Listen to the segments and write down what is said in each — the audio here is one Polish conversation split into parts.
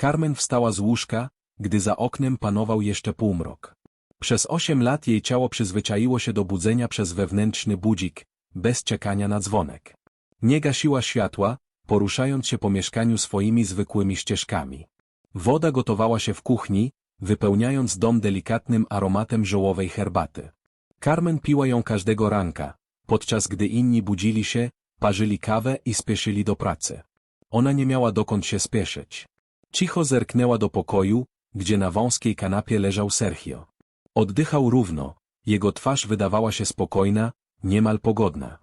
Carmen wstała z łóżka, gdy za oknem panował jeszcze półmrok. Przez osiem lat jej ciało przyzwyczaiło się do budzenia przez wewnętrzny budzik, bez czekania na dzwonek. Nie gasiła światła, poruszając się po mieszkaniu swoimi zwykłymi ścieżkami. Woda gotowała się w kuchni, wypełniając dom delikatnym aromatem żołowej herbaty. Carmen piła ją każdego ranka, podczas gdy inni budzili się, parzyli kawę i spieszyli do pracy. Ona nie miała dokąd się spieszyć. Cicho zerknęła do pokoju, gdzie na wąskiej kanapie leżał Sergio. Oddychał równo, jego twarz wydawała się spokojna, niemal pogodna.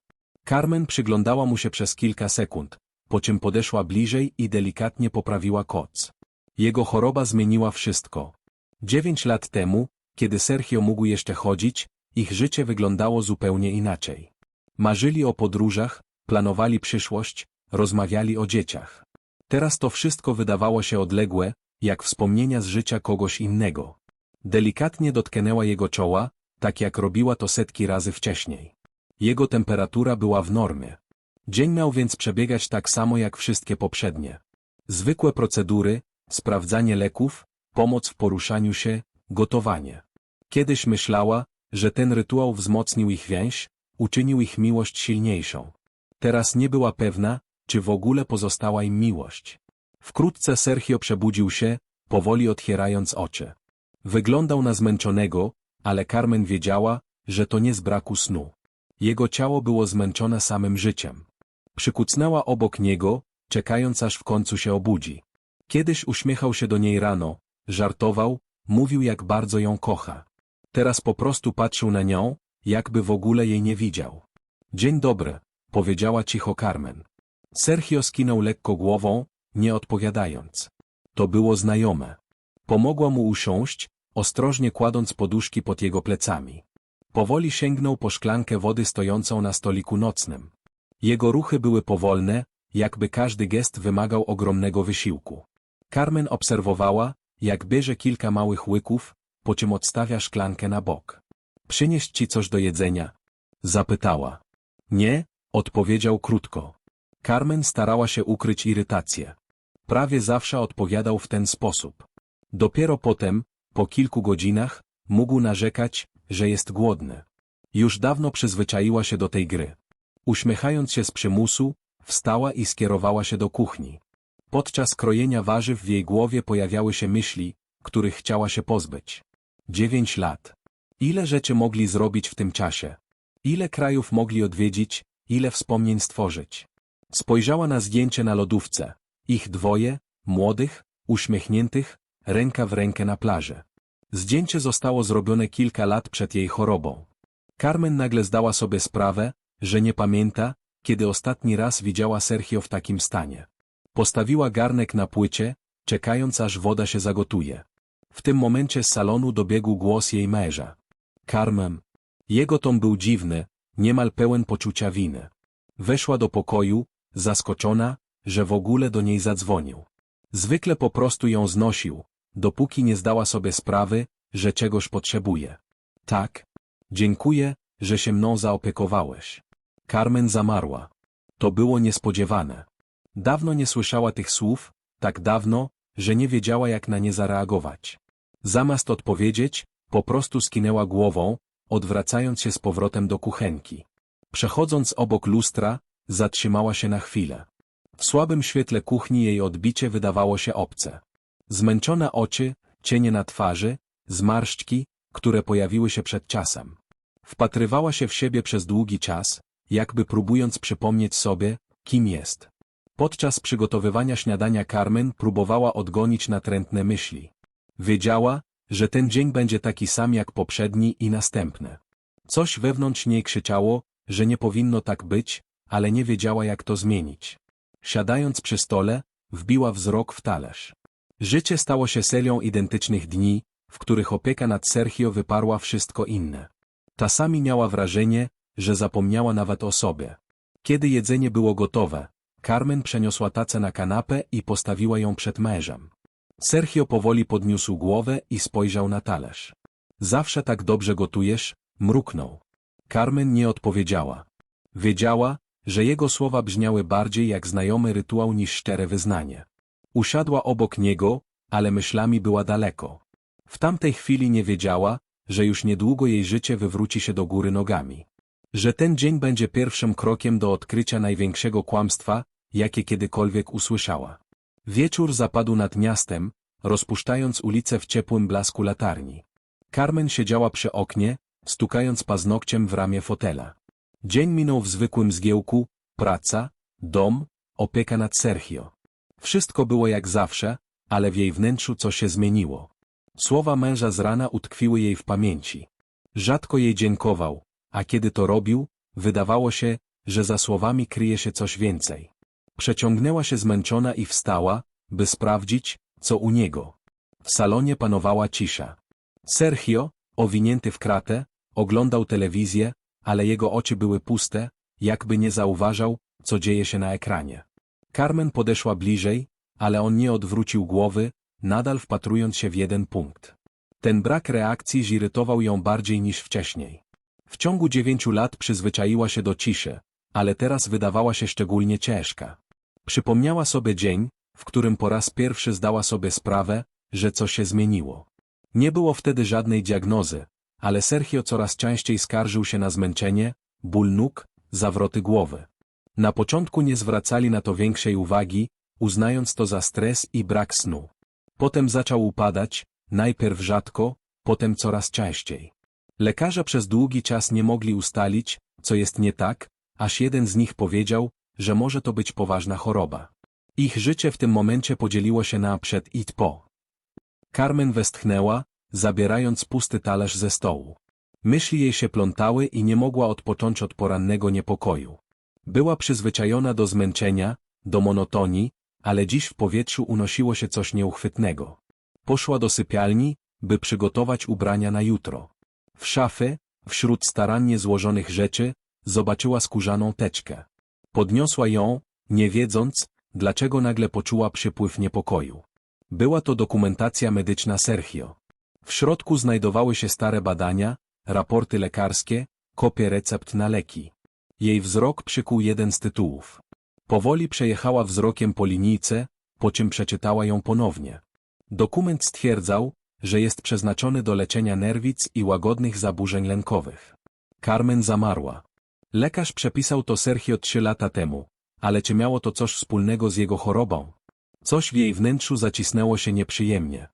Carmen przyglądała mu się przez kilka sekund, po czym podeszła bliżej i delikatnie poprawiła koc. Jego choroba zmieniła wszystko. Dziewięć lat temu, kiedy Sergio mógł jeszcze chodzić, ich życie wyglądało zupełnie inaczej. Marzyli o podróżach, planowali przyszłość, rozmawiali o dzieciach. Teraz to wszystko wydawało się odległe, jak wspomnienia z życia kogoś innego. Delikatnie dotknęła jego czoła, tak jak robiła to setki razy wcześniej. Jego temperatura była w normie. Dzień miał więc przebiegać tak samo jak wszystkie poprzednie. Zwykłe procedury, sprawdzanie leków, pomoc w poruszaniu się, gotowanie. Kiedyś myślała, że ten rytuał wzmocnił ich więź, uczynił ich miłość silniejszą. Teraz nie była pewna, czy w ogóle pozostała im miłość. Wkrótce Sergio przebudził się, powoli otwierając oczy. Wyglądał na zmęczonego, ale Carmen wiedziała, że to nie z braku snu. Jego ciało było zmęczone samym życiem. Przykucnęła obok niego, czekając aż w końcu się obudzi. Kiedyś uśmiechał się do niej rano, żartował, mówił jak bardzo ją kocha. Teraz po prostu patrzył na nią, jakby w ogóle jej nie widział. Dzień dobry, powiedziała cicho Carmen. Sergio skinął lekko głową, nie odpowiadając. To było znajome. Pomogła mu usiąść, ostrożnie kładąc poduszki pod jego plecami. Powoli sięgnął po szklankę wody stojącą na stoliku nocnym. Jego ruchy były powolne, jakby każdy gest wymagał ogromnego wysiłku. Carmen obserwowała, jak bierze kilka małych łyków, po czym odstawia szklankę na bok. Przynieść ci coś do jedzenia? Zapytała. Nie, odpowiedział krótko. Carmen starała się ukryć irytację. Prawie zawsze odpowiadał w ten sposób. Dopiero potem, po kilku godzinach, mógł narzekać, że jest głodny. Już dawno przyzwyczaiła się do tej gry. Uśmiechając się z przymusu, wstała i skierowała się do kuchni. Podczas krojenia warzyw w jej głowie pojawiały się myśli, których chciała się pozbyć. Dziewięć lat. Ile rzeczy mogli zrobić w tym czasie? Ile krajów mogli odwiedzić, ile wspomnień stworzyć? Spojrzała na zdjęcie na lodówce. Ich dwoje, młodych, uśmiechniętych, ręka w rękę na plaży. Zdjęcie zostało zrobione kilka lat przed jej chorobą. Carmen nagle zdała sobie sprawę, że nie pamięta, kiedy ostatni raz widziała Sergio w takim stanie. Postawiła garnek na płycie, czekając aż woda się zagotuje. W tym momencie z salonu dobiegł głos jej męża. Carmen. Jego ton był dziwny, niemal pełen poczucia winy. Weszła do pokoju, zaskoczona, że w ogóle do niej zadzwonił. Zwykle po prostu ją znosił, dopóki nie zdała sobie sprawy, że czegoś potrzebuje. Tak. Dziękuję, że się mną zaopiekowałeś. Carmen zamarła. To było niespodziewane. Dawno nie słyszała tych słów, tak dawno, że nie wiedziała jak na nie zareagować. Zamiast odpowiedzieć, po prostu skinęła głową, odwracając się z powrotem do kuchenki. Przechodząc obok lustra, zatrzymała się na chwilę. W słabym świetle kuchni jej odbicie wydawało się obce. Zmęczone oczy, cienie na twarzy, zmarszczki, które pojawiły się przed czasem. Wpatrywała się w siebie przez długi czas, jakby próbując przypomnieć sobie, kim jest. Podczas przygotowywania śniadania Carmen próbowała odgonić natrętne myśli. Wiedziała, że ten dzień będzie taki sam jak poprzedni i następny. Coś wewnątrz niej krzyczało, że nie powinno tak być, ale nie wiedziała jak to zmienić. Siadając przy stole, wbiła wzrok w talerz. Życie stało się serią identycznych dni, w których opieka nad Sergio wyparła wszystko inne. Czasami miała wrażenie, że zapomniała nawet o sobie. Kiedy jedzenie było gotowe, Carmen przeniosła tacę na kanapę i postawiła ją przed mężem. Sergio powoli podniósł głowę i spojrzał na talerz. Zawsze tak dobrze gotujesz, mruknął. Carmen nie odpowiedziała. Wiedziała, że jego słowa brzmiały bardziej jak znajomy rytuał niż szczere wyznanie. Usiadła obok niego, ale myślami była daleko. W tamtej chwili nie wiedziała, że już niedługo jej życie wywróci się do góry nogami. Że ten dzień będzie pierwszym krokiem do odkrycia największego kłamstwa, jakie kiedykolwiek usłyszała. Wieczór zapadł nad miastem, rozpuszczając ulice w ciepłym blasku latarni. Carmen siedziała przy oknie, stukając paznokciem w ramię fotela. Dzień minął w zwykłym zgiełku, praca, dom, opieka nad Sergio. Wszystko było jak zawsze, ale w jej wnętrzu coś się zmieniło. Słowa męża z rana utkwiły jej w pamięci. Rzadko jej dziękował, a kiedy to robił, wydawało się, że za słowami kryje się coś więcej. Przeciągnęła się zmęczona i wstała, by sprawdzić, co u niego. W salonie panowała cisza. Sergio, owinięty w kratę, oglądał telewizję, ale jego oczy były puste, jakby nie zauważał, co dzieje się na ekranie. Carmen podeszła bliżej, ale on nie odwrócił głowy, nadal wpatrując się w jeden punkt. Ten brak reakcji zirytował ją bardziej niż wcześniej. W ciągu dziewięciu lat przyzwyczaiła się do ciszy, ale teraz wydawała się szczególnie ciężka. Przypomniała sobie dzień, w którym po raz pierwszy zdała sobie sprawę, że coś się zmieniło. Nie było wtedy żadnej diagnozy, ale Sergio coraz częściej skarżył się na zmęczenie, ból nóg, zawroty głowy. Na początku nie zwracali na to większej uwagi, uznając to za stres i brak snu. Potem zaczął upadać, najpierw rzadko, potem coraz częściej. Lekarze przez długi czas nie mogli ustalić, co jest nie tak, aż jeden z nich powiedział, że może to być poważna choroba. Ich życie w tym momencie podzieliło się na przed i po. Carmen westchnęła, zabierając pusty talerz ze stołu. Myśli jej się plątały i nie mogła odpocząć od porannego niepokoju. Była przyzwyczajona do zmęczenia, do monotonii, ale dziś w powietrzu unosiło się coś nieuchwytnego. Poszła do sypialni, by przygotować ubrania na jutro. W szafy, wśród starannie złożonych rzeczy, zobaczyła skórzaną teczkę. Podniosła ją, nie wiedząc, dlaczego nagle poczuła przypływ niepokoju. Była to dokumentacja medyczna Sergio. W środku znajdowały się stare badania, raporty lekarskie, kopie recept na leki. Jej wzrok przykuł jeden z tytułów. Powoli przejechała wzrokiem po linijce, po czym przeczytała ją ponownie. Dokument stwierdzał, że jest przeznaczony do leczenia nerwic i łagodnych zaburzeń lękowych. Carmen zamarła. Lekarz przepisał to Sergio trzy lata temu, ale czy miało to coś wspólnego z jego chorobą? Coś w jej wnętrzu zacisnęło się nieprzyjemnie.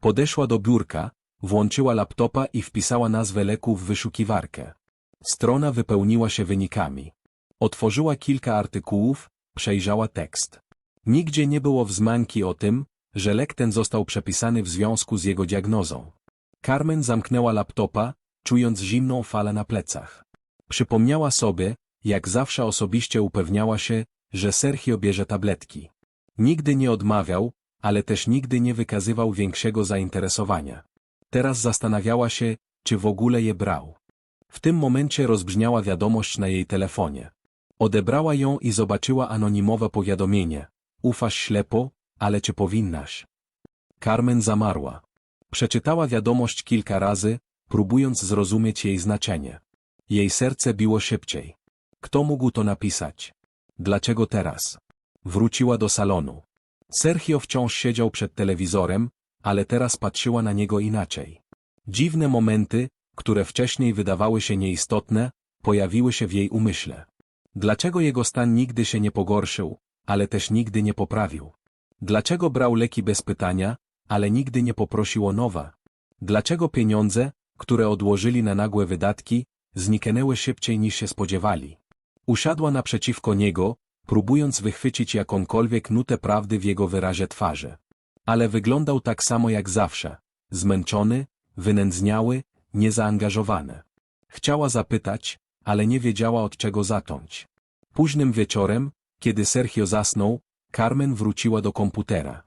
Podeszła do biurka, włączyła laptopa i wpisała nazwę leku w wyszukiwarkę. Strona wypełniła się wynikami. Otworzyła kilka artykułów, przejrzała tekst. Nigdzie nie było wzmianki o tym, że lek ten został przepisany w związku z jego diagnozą. Carmen zamknęła laptopa, czując zimną falę na plecach. Przypomniała sobie, jak zawsze osobiście upewniała się, że Sergio bierze tabletki. Nigdy nie odmawiał, ale też nigdy nie wykazywał większego zainteresowania. Teraz zastanawiała się, czy w ogóle je brał. W tym momencie rozbrzmiała wiadomość na jej telefonie. Odebrała ją i zobaczyła anonimowe powiadomienie. Ufasz ślepo, ale czy powinnaś? Carmen zamarła. Przeczytała wiadomość kilka razy, próbując zrozumieć jej znaczenie. Jej serce biło szybciej. Kto mógł to napisać? Dlaczego teraz? Wróciła do salonu. Sergio wciąż siedział przed telewizorem, ale teraz patrzyła na niego inaczej. Dziwne momenty, które wcześniej wydawały się nieistotne, pojawiły się w jej umyśle. Dlaczego jego stan nigdy się nie pogorszył, ale też nigdy nie poprawił? Dlaczego brał leki bez pytania, ale nigdy nie poprosił o nowe? Dlaczego pieniądze, które odłożyli na nagłe wydatki, zniknęły szybciej niż się spodziewali? Usiadła naprzeciwko niego, próbując wychwycić jakąkolwiek nutę prawdy w jego wyrazie twarzy. Ale wyglądał tak samo jak zawsze. Zmęczony, wynędzniały, niezaangażowany. Chciała zapytać, ale nie wiedziała od czego zacząć. Późnym wieczorem, kiedy Sergio zasnął, Carmen wróciła do komputera.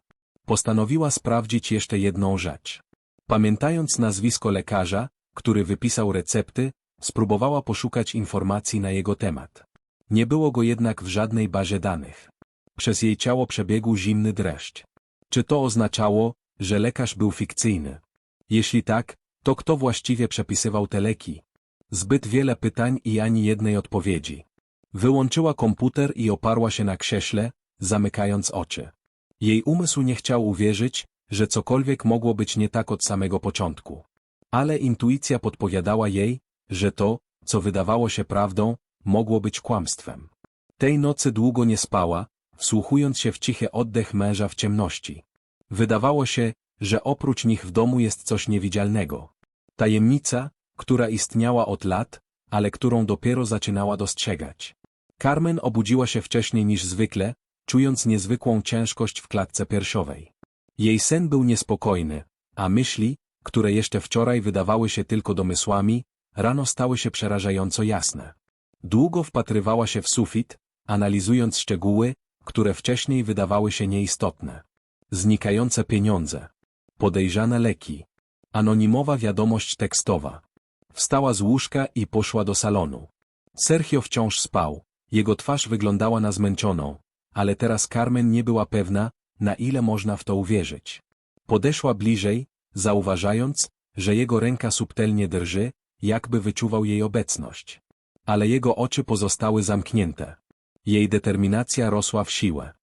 Postanowiła sprawdzić jeszcze jedną rzecz. Pamiętając nazwisko lekarza, który wypisał recepty, spróbowała poszukać informacji na jego temat. Nie było go jednak w żadnej bazie danych. Przez jej ciało przebiegł zimny dreszcz. Czy to oznaczało, że lekarz był fikcyjny? Jeśli tak, to kto właściwie przepisywał te leki? Zbyt wiele pytań i ani jednej odpowiedzi. Wyłączyła komputer i oparła się na krześle, zamykając oczy. Jej umysł nie chciał uwierzyć, że cokolwiek mogło być nie tak od samego początku. Ale intuicja podpowiadała jej, że to, co wydawało się prawdą, mogło być kłamstwem. Tej nocy długo nie spała, wsłuchując się w cichy oddech męża w ciemności. Wydawało się, że oprócz nich w domu jest coś niewidzialnego. Tajemnica, która istniała od lat, ale którą dopiero zaczynała dostrzegać. Carmen obudziła się wcześniej niż zwykle, czując niezwykłą ciężkość w klatce piersiowej. Jej sen był niespokojny, a myśli, które jeszcze wczoraj wydawały się tylko domysłami, rano stały się przerażająco jasne. Długo wpatrywała się w sufit, analizując szczegóły, które wcześniej wydawały się nieistotne. Znikające pieniądze. Podejrzane leki. Anonimowa wiadomość tekstowa. Wstała z łóżka i poszła do salonu. Sergio wciąż spał, jego twarz wyglądała na zmęczoną, ale teraz Carmen nie była pewna, na ile można w to uwierzyć. Podeszła bliżej, zauważając, że jego ręka subtelnie drży, jakby wyczuwał jej obecność. Ale jego oczy pozostały zamknięte. Jej determinacja rosła w siłę.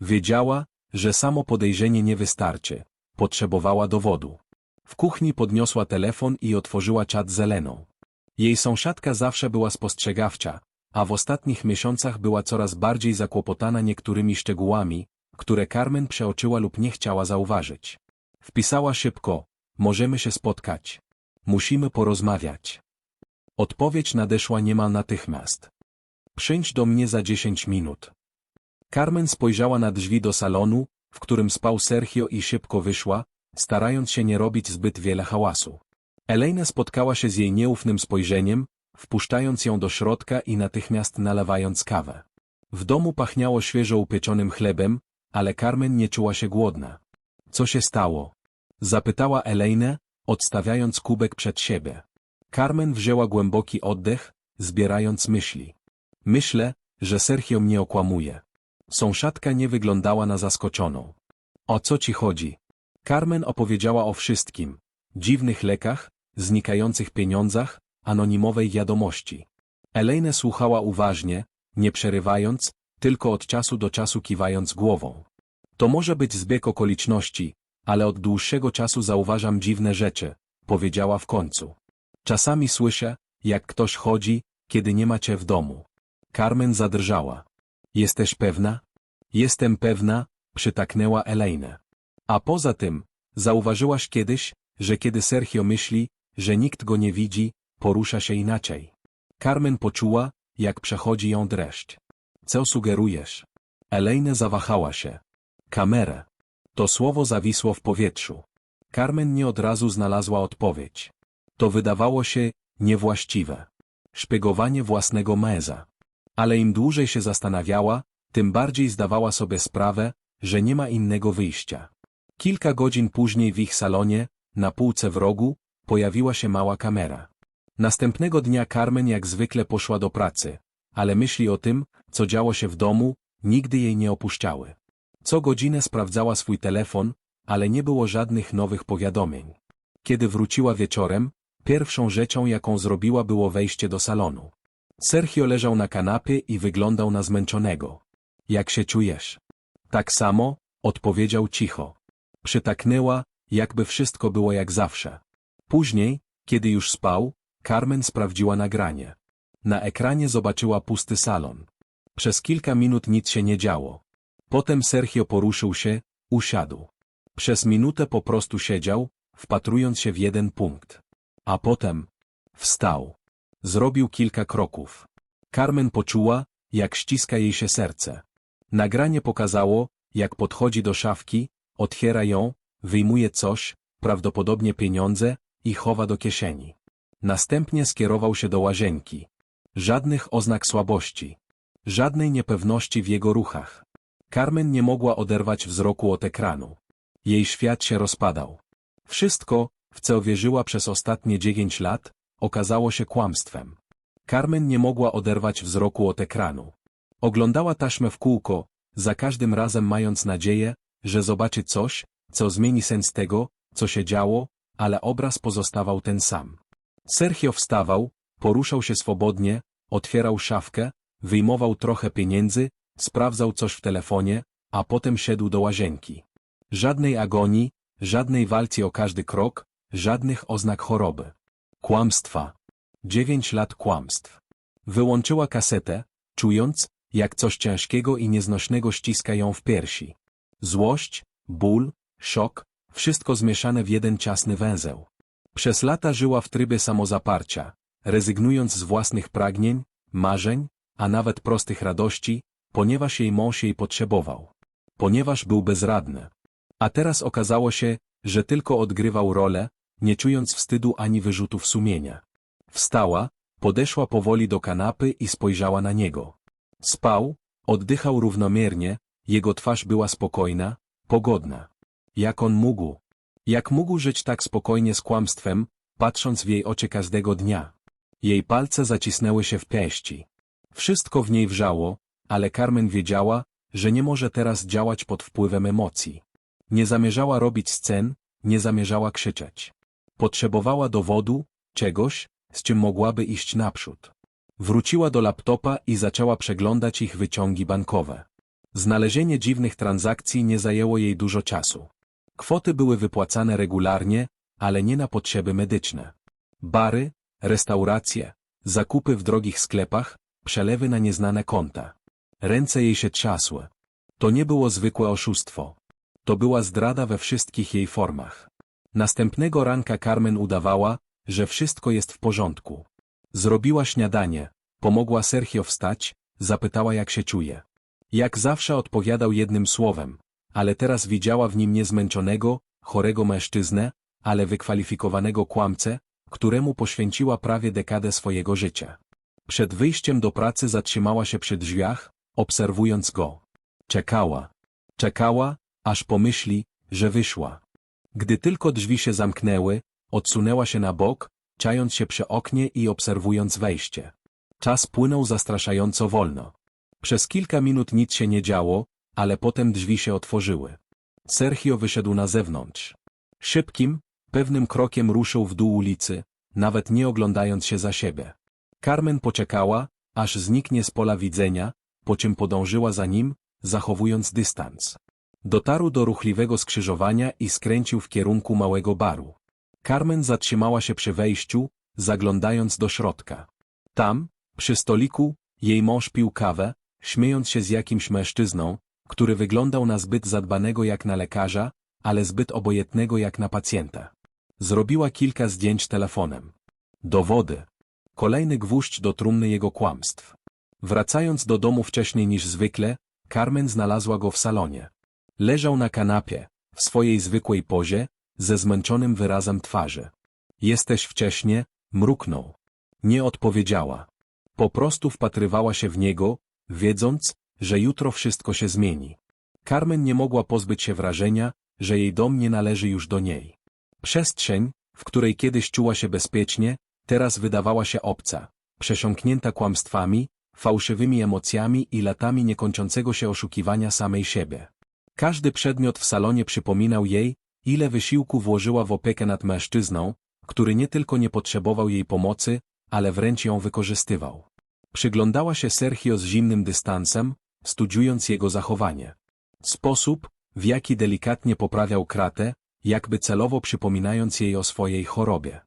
Wiedziała, że samo podejrzenie nie wystarczy. Potrzebowała dowodu. W kuchni podniosła telefon i otworzyła czat z Eleną. Jej sąsiadka zawsze była spostrzegawcza, a w ostatnich miesiącach była coraz bardziej zakłopotana niektórymi szczegółami, które Carmen przeoczyła lub nie chciała zauważyć. Wpisała szybko, możemy się spotkać. Musimy porozmawiać. Odpowiedź nadeszła niemal natychmiast. Przyjdź do mnie za dziesięć minut. Carmen spojrzała na drzwi do salonu, w którym spał Sergio i szybko wyszła, starając się nie robić zbyt wiele hałasu. Elena spotkała się z jej nieufnym spojrzeniem, wpuszczając ją do środka i natychmiast nalewając kawę. W domu pachniało świeżo upieczonym chlebem, ale Carmen nie czuła się głodna. Co się stało? Zapytała Elena, odstawiając kubek przed siebie. Carmen wzięła głęboki oddech, zbierając myśli. Myślę, że Sergio mnie okłamuje. Sąsiadka nie wyglądała na zaskoczoną. O co ci chodzi? Carmen opowiedziała o wszystkim. Dziwnych lekach, znikających pieniądzach, anonimowej wiadomości. Elena słuchała uważnie, nie przerywając, tylko od czasu do czasu kiwając głową. To może być zbieg okoliczności, ale od dłuższego czasu zauważam dziwne rzeczy, powiedziała w końcu. Czasami słyszę, jak ktoś chodzi, kiedy nie ma cię w domu. Carmen zadrżała. Jesteś pewna? Jestem pewna, przytaknęła Elena. A poza tym, zauważyłaś kiedyś, że kiedy Sergio myśli, że nikt go nie widzi, porusza się inaczej. Carmen poczuła, jak przechodzi ją dreszcz. Co sugerujesz? Elena zawahała się. Kamerę. To słowo zawisło w powietrzu. Carmen nie od razu znalazła odpowiedź. To wydawało się niewłaściwe. Szpiegowanie własnego męża. Ale im dłużej się zastanawiała, tym bardziej zdawała sobie sprawę, że nie ma innego wyjścia. Kilka godzin później w ich salonie, na półce w rogu, pojawiła się mała kamera. Następnego dnia Carmen jak zwykle poszła do pracy, ale myśli o tym, co działo się w domu, nigdy jej nie opuszczały. Co godzinę sprawdzała swój telefon, ale nie było żadnych nowych powiadomień. Kiedy wróciła wieczorem, pierwszą rzeczą jaką zrobiła było wejście do salonu. Sergio leżał na kanapie i wyglądał na zmęczonego. Jak się czujesz? Tak samo, odpowiedział cicho. Przytaknęła, jakby wszystko było jak zawsze. Później, kiedy już spał, Carmen sprawdziła nagranie. Na ekranie zobaczyła pusty salon. Przez kilka minut nic się nie działo. Potem Sergio poruszył się, usiadł. Przez minutę po prostu siedział, wpatrując się w jeden punkt. A potem wstał. Zrobił kilka kroków. Carmen poczuła, jak ściska jej się serce. Nagranie pokazało, jak podchodzi do szafki, otwiera ją, wyjmuje coś, prawdopodobnie pieniądze, i chowa do kieszeni. Następnie skierował się do łazienki. Żadnych oznak słabości. Żadnej niepewności w jego ruchach. Carmen nie mogła oderwać wzroku od ekranu. Jej świat się rozpadał. Wszystko, w co wierzyła przez ostatnie dziewięć lat, okazało się kłamstwem. Carmen nie mogła oderwać wzroku od ekranu. Oglądała taśmę w kółko, za każdym razem mając nadzieję, że zobaczy coś, co zmieni sens tego, co się działo, ale obraz pozostawał ten sam. Sergio wstawał, poruszał się swobodnie, otwierał szafkę, wyjmował trochę pieniędzy, sprawdzał coś w telefonie, a potem szedł do łazienki. Żadnej agonii, żadnej walki o każdy krok, żadnych oznak choroby. Kłamstwa. Dziewięć lat kłamstw. Wyłączyła kasetę, czując, jak coś ciężkiego i nieznośnego ściska ją w piersi. Złość, ból, szok, wszystko zmieszane w jeden ciasny węzeł. Przez lata żyła w trybie samozaparcia, rezygnując z własnych pragnień, marzeń, a nawet prostych radości, ponieważ jej mąż jej potrzebował. Ponieważ był bezradny. A teraz okazało się, że tylko odgrywał rolę, nie czując wstydu ani wyrzutów sumienia. Wstała, podeszła powoli do kanapy i spojrzała na niego. Spał, oddychał równomiernie, jego twarz była spokojna, pogodna. Jak on mógł? Jak mógł żyć tak spokojnie z kłamstwem, patrząc w jej oczy każdego dnia? Jej palce zacisnęły się w pięści. Wszystko w niej wrzało, ale Carmen wiedziała, że nie może teraz działać pod wpływem emocji. Nie zamierzała robić scen, nie zamierzała krzyczeć. Potrzebowała dowodu, czegoś, z czym mogłaby iść naprzód. Wróciła do laptopa i zaczęła przeglądać ich wyciągi bankowe. Znalezienie dziwnych transakcji nie zajęło jej dużo czasu. Kwoty były wypłacane regularnie, ale nie na potrzeby medyczne. Bary, restauracje, zakupy w drogich sklepach, przelewy na nieznane konta. Ręce jej się trzasły. To nie było zwykłe oszustwo. To była zdrada we wszystkich jej formach. Następnego ranka Carmen udawała, że wszystko jest w porządku. Zrobiła śniadanie, pomogła Sergio wstać, zapytała jak się czuje. Jak zawsze odpowiadał jednym słowem, ale teraz widziała w nim niezmęczonego, chorego mężczyznę, ale wykwalifikowanego kłamcę, któremu poświęciła prawie dekadę swojego życia. Przed wyjściem do pracy zatrzymała się przy drzwiach, obserwując go. Czekała. Czekała, aż pomyśli, że wyszła. Gdy tylko drzwi się zamknęły, odsunęła się na bok, czając się przy oknie i obserwując wejście. Czas płynął zastraszająco wolno. Przez kilka minut nic się nie działo, ale potem drzwi się otworzyły. Sergio wyszedł na zewnątrz. Szybkim, pewnym krokiem ruszył w dół ulicy, nawet nie oglądając się za siebie. Carmen poczekała, aż zniknie z pola widzenia, po czym podążyła za nim, zachowując dystans. Dotarł do ruchliwego skrzyżowania i skręcił w kierunku małego baru. Carmen zatrzymała się przy wejściu, zaglądając do środka. Tam, przy stoliku, jej mąż pił kawę, śmiejąc się z jakimś mężczyzną, który wyglądał na zbyt zadbanego jak na lekarza, ale zbyt obojętnego jak na pacjenta. Zrobiła kilka zdjęć telefonem. Dowody. Kolejny gwóźdź do trumny jego kłamstw. Wracając do domu wcześniej niż zwykle, Carmen znalazła go w salonie. Leżał na kanapie, w swojej zwykłej pozie, ze zmęczonym wyrazem twarzy. Jesteś wcześnie, mruknął. Nie odpowiedziała. Po prostu wpatrywała się w niego, wiedząc, że jutro wszystko się zmieni. Carmen nie mogła pozbyć się wrażenia, że jej dom nie należy już do niej. Przestrzeń, w której kiedyś czuła się bezpiecznie, teraz wydawała się obca, przesiąknięta kłamstwami, fałszywymi emocjami i latami niekończącego się oszukiwania samej siebie. Każdy przedmiot w salonie przypominał jej, ile wysiłku włożyła w opiekę nad mężczyzną, który nie tylko nie potrzebował jej pomocy, ale wręcz ją wykorzystywał. Przyglądała się Sergio z zimnym dystansem, studiując jego zachowanie. Sposób, w jaki delikatnie poprawiał kratę, jakby celowo przypominając jej o swojej chorobie.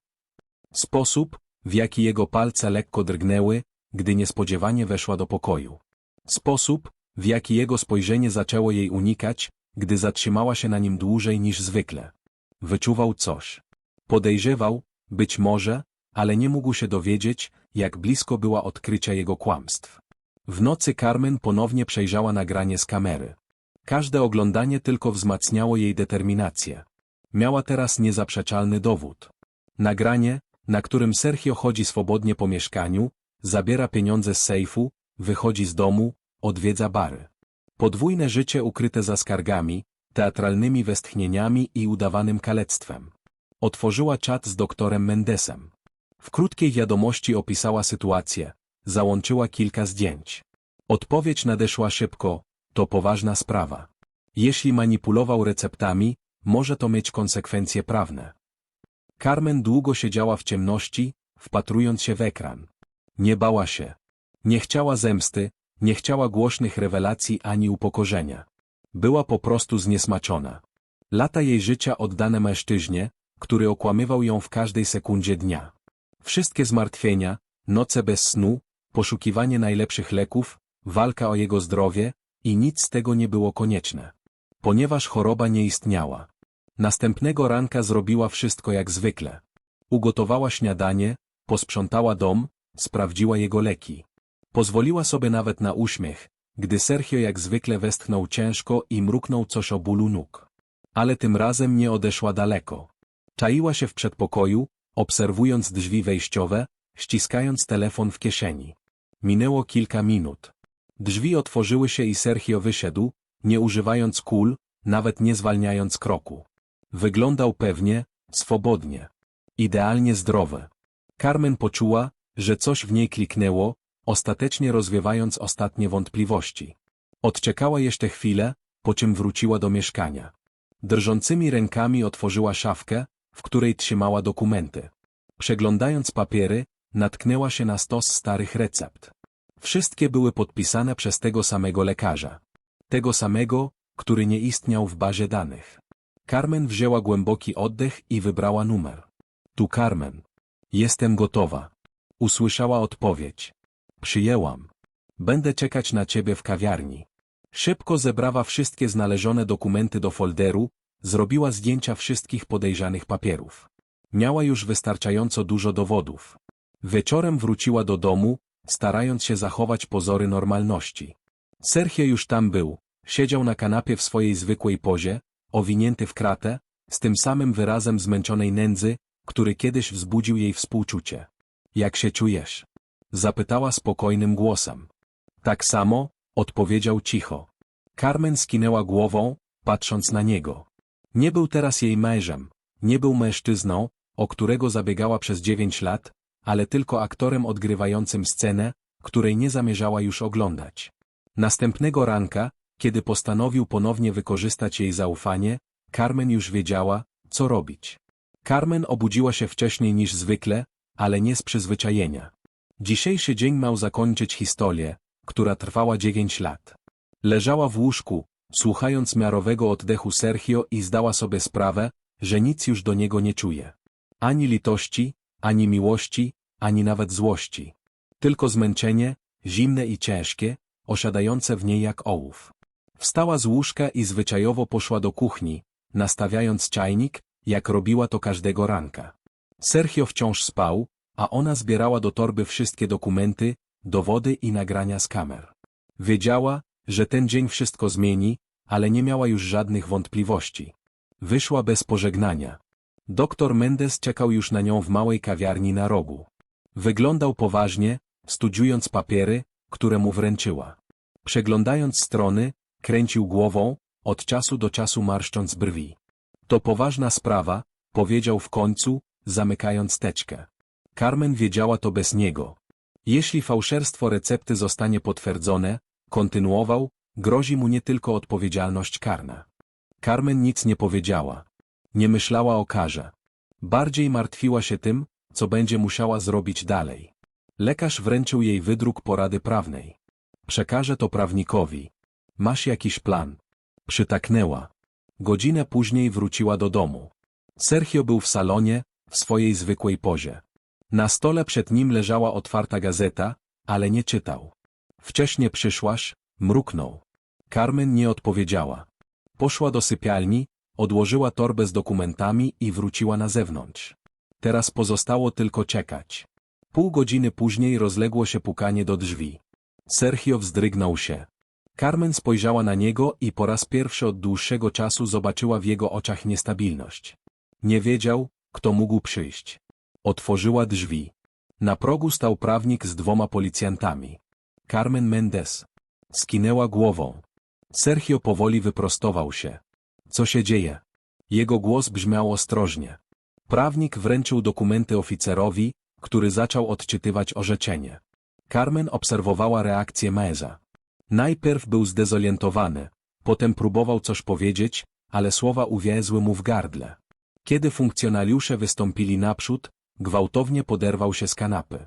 Sposób, w jaki jego palce lekko drgnęły, gdy niespodziewanie weszła do pokoju. Sposób, w jaki jego spojrzenie zaczęło jej unikać, gdy zatrzymała się na nim dłużej niż zwykle. Wyczuwał coś. Podejrzewał, być może, ale nie mógł się dowiedzieć, jak blisko była odkrycia jego kłamstw. W nocy Carmen ponownie przejrzała nagranie z kamery. Każde oglądanie tylko wzmacniało jej determinację. Miała teraz niezaprzeczalny dowód. Nagranie, na którym Sergio chodzi swobodnie po mieszkaniu, zabiera pieniądze z sejfu, wychodzi z domu, odwiedza bary. Podwójne życie ukryte za skargami, teatralnymi westchnieniami i udawanym kalectwem. Otworzyła czat z doktorem Mendesem. W krótkiej wiadomości opisała sytuację, załączyła kilka zdjęć. Odpowiedź nadeszła szybko, to poważna sprawa. Jeśli manipulował receptami, może to mieć konsekwencje prawne. Carmen długo siedziała w ciemności, wpatrując się w ekran. Nie bała się. Nie chciała zemsty, nie chciała głośnych rewelacji ani upokorzenia. Była po prostu zniesmaczona. Lata jej życia oddane mężczyźnie, który okłamywał ją w każdej sekundzie dnia. Wszystkie zmartwienia, noce bez snu, poszukiwanie najlepszych leków, walka o jego zdrowie i nic z tego nie było konieczne. Ponieważ choroba nie istniała. Następnego ranka zrobiła wszystko jak zwykle. Ugotowała śniadanie, posprzątała dom, sprawdziła jego leki. Pozwoliła sobie nawet na uśmiech, gdy Sergio jak zwykle westchnął ciężko i mruknął coś o bólu nóg. Ale tym razem nie odeszła daleko. Czaiła się w przedpokoju, obserwując drzwi wejściowe, ściskając telefon w kieszeni. Minęło kilka minut. Drzwi otworzyły się i Sergio wyszedł, nie używając kul, nawet nie zwalniając kroku. Wyglądał pewnie, swobodnie. Idealnie zdrowy. Carmen poczuła, że coś w niej kliknęło, ostatecznie rozwiewając ostatnie wątpliwości. Odczekała jeszcze chwilę, po czym wróciła do mieszkania. Drżącymi rękami otworzyła szafkę, w której trzymała dokumenty. Przeglądając papiery, natknęła się na stos starych recept. Wszystkie były podpisane przez tego samego lekarza. Tego samego, który nie istniał w bazie danych. Carmen wzięła głęboki oddech i wybrała numer. Tu Carmen. Jestem gotowa. Usłyszała odpowiedź. Przyjęłam. Będę czekać na ciebie w kawiarni. Szybko zebrała wszystkie znalezione dokumenty do folderu, zrobiła zdjęcia wszystkich podejrzanych papierów. Miała już wystarczająco dużo dowodów. Wieczorem wróciła do domu, starając się zachować pozory normalności. Sergio już tam był, siedział na kanapie w swojej zwykłej pozie, owinięty w kratę, z tym samym wyrazem zmęczonej nędzy, który kiedyś wzbudził jej współczucie. Jak się czujesz? Zapytała spokojnym głosem. Tak samo, odpowiedział cicho. Carmen skinęła głową, patrząc na niego. Nie był teraz jej mężem, nie był mężczyzną, o którego zabiegała przez dziewięć lat, ale tylko aktorem odgrywającym scenę, której nie zamierzała już oglądać. Następnego ranka, kiedy postanowił ponownie wykorzystać jej zaufanie, Carmen już wiedziała, co robić. Carmen obudziła się wcześniej niż zwykle, ale nie z przyzwyczajenia. Dzisiejszy dzień miał zakończyć historię, która trwała dziewięć lat. Leżała w łóżku, słuchając miarowego oddechu Sergio i zdała sobie sprawę, że nic już do niego nie czuje. Ani litości, ani miłości, ani nawet złości. Tylko zmęczenie, zimne i ciężkie, osiadające w niej jak ołów. Wstała z łóżka i zwyczajowo poszła do kuchni, nastawiając czajnik, jak robiła to każdego ranka. Sergio wciąż spał, a ona zbierała do torby wszystkie dokumenty, dowody i nagrania z kamer. Wiedziała, że ten dzień wszystko zmieni, ale nie miała już żadnych wątpliwości. Wyszła bez pożegnania. Doktor Mendes czekał już na nią w małej kawiarni na rogu. Wyglądał poważnie, studiując papiery, które mu wręczyła. Przeglądając strony, kręcił głową, od czasu do czasu marszcząc brwi. To poważna sprawa, powiedział w końcu, zamykając teczkę. Carmen wiedziała to bez niego. Jeśli fałszerstwo recepty zostanie potwierdzone, kontynuował, grozi mu nie tylko odpowiedzialność karna. Carmen nic nie powiedziała. Nie myślała o karze. Bardziej martwiła się tym, co będzie musiała zrobić dalej. Lekarz wręczył jej wydruk porady prawnej. Przekażę to prawnikowi. Masz jakiś plan? Przytaknęła. Godzinę później wróciła do domu. Sergio był w salonie, w swojej zwykłej pozie. Na stole przed nim leżała otwarta gazeta, ale nie czytał. Wcześnie przyszłaś, mruknął. Carmen nie odpowiedziała. Poszła do sypialni, odłożyła torbę z dokumentami i wróciła na zewnątrz. Teraz pozostało tylko czekać. Pół godziny później rozległo się pukanie do drzwi. Sergio wzdrygnął się. Carmen spojrzała na niego i po raz pierwszy od dłuższego czasu zobaczyła w jego oczach niestabilność. Nie wiedział, kto mógł przyjść. Otworzyła drzwi. Na progu stał prawnik z dwoma policjantami. Carmen Mendes. Skinęła głową. Sergio powoli wyprostował się. Co się dzieje? Jego głos brzmiał ostrożnie. Prawnik wręczył dokumenty oficerowi, który zaczął odczytywać orzeczenie. Carmen obserwowała reakcję męża. Najpierw był zdezorientowany, potem próbował coś powiedzieć, ale słowa uwięzły mu w gardle. Kiedy funkcjonariusze wystąpili naprzód, gwałtownie poderwał się z kanapy.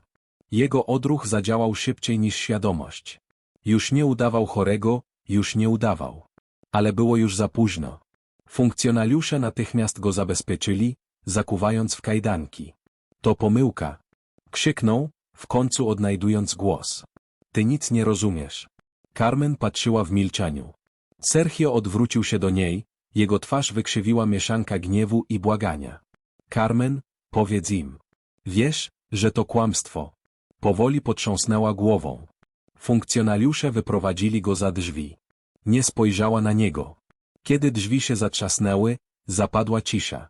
Jego odruch zadziałał szybciej niż świadomość. Już nie udawał chorego, już nie udawał. Ale było już za późno. Funkcjonariusze natychmiast go zabezpieczyli, zakuwając w kajdanki. To pomyłka. Krzyknął, w końcu odnajdując głos. Ty nic nie rozumiesz. Carmen patrzyła w milczeniu. Sergio odwrócił się do niej, jego twarz wykrzywiła mieszanka gniewu i błagania. Carmen, powiedz im. Wiesz, że to kłamstwo. Powoli potrząsnęła głową. Funkcjonariusze wyprowadzili go za drzwi. Nie spojrzała na niego. Kiedy drzwi się zatrzasnęły, zapadła cisza.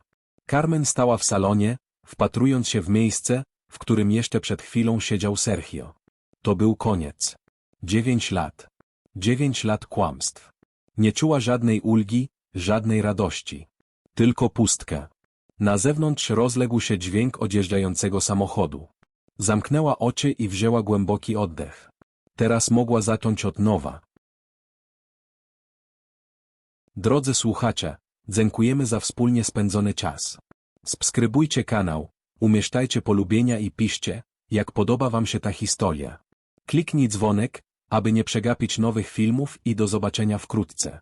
Carmen stała w salonie, wpatrując się w miejsce, w którym jeszcze przed chwilą siedział Sergio. To był koniec. Dziewięć lat. Dziewięć lat kłamstw. Nie czuła żadnej ulgi, żadnej radości. Tylko pustka. Na zewnątrz rozległ się dźwięk odjeżdżającego samochodu. Zamknęła oczy i wzięła głęboki oddech. Teraz mogła zacząć od nowa. Drodzy słuchacze, dziękujemy za wspólnie spędzony czas. Subskrybujcie kanał, umieszczajcie polubienia i piszcie, jak podoba Wam się ta historia. Kliknij dzwonek, aby nie przegapić nowych filmów i do zobaczenia wkrótce.